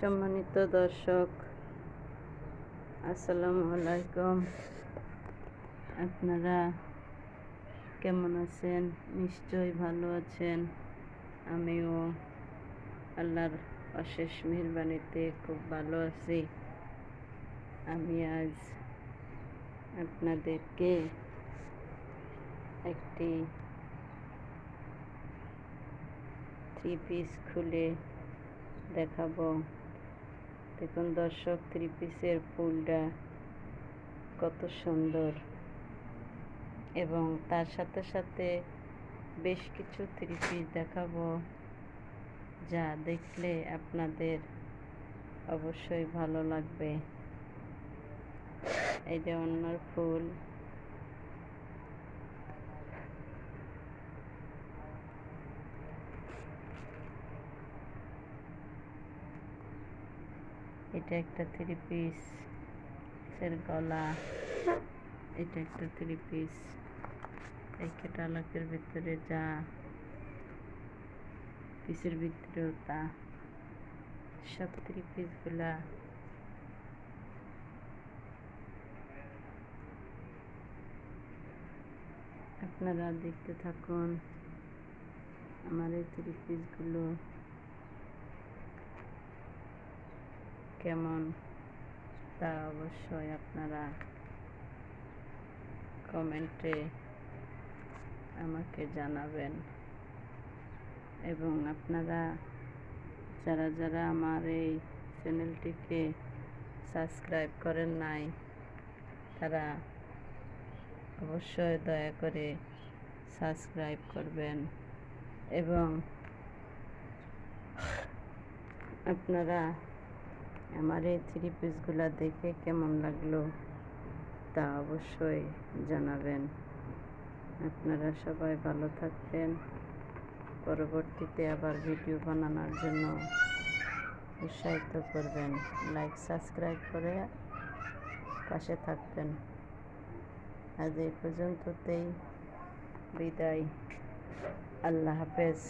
সম্মানিত দর্শক, আসসালামু আলাইকুম। আপনারা কেমন আছেন? নিশ্চয়ই ভালো আছেন। আমিও আল্লাহর অশেষ মেহরবানিতে খুব ভালো আছি। আমি আজ আপনাদেরকে একটি থ্রি পিস খুলে দেখাবো। দেখুন দর্শক থ্রি পিসের ফুলটা কত সুন্দর। এবং তার সাথে সাথে বেশ কিছু থ্রি পিস দেখাবো, যা দেখলে আপনাদের অবশ্যই ভালো লাগবে। এই যে অন্যর ফুল। এটা একটা থ্রি পিস এর গলা, এটা একটা থ্রি পিস এই কেটালাকের ভিতরে যা পিসের ভিতরেও তা। সব থ্রি পিসগুলা আপনারা দেখতে থাকুন, আমার এই থ্রি পিসগুলো কেমন? তা অবশ্যই আপনারা কমেন্টে আমাকে জানাবেন। এবং আপনারা যারা যারা আমার এই চ্যানেলটিকে সাবস্ক্রাইব করেন নাই, তারা অবশ্যই দয়া করে সাবস্ক্রাইব করবেন। এবং আপনারা আমার এই থ্রি পিসগুলো দেখে কেমন লাগল তা অবশ্যই জানাবেন। আপনারা সবাই ভালো থাকবেন। পরবর্তীতে আবার ভিডিও বানানোর জন্য উৎসাহিত করবেন। লাইক সাবস্ক্রাইব করে পাশে থাকবেন। আজ এই পর্যন্ততেই বিদায়। আল্লাহ হাফেজ।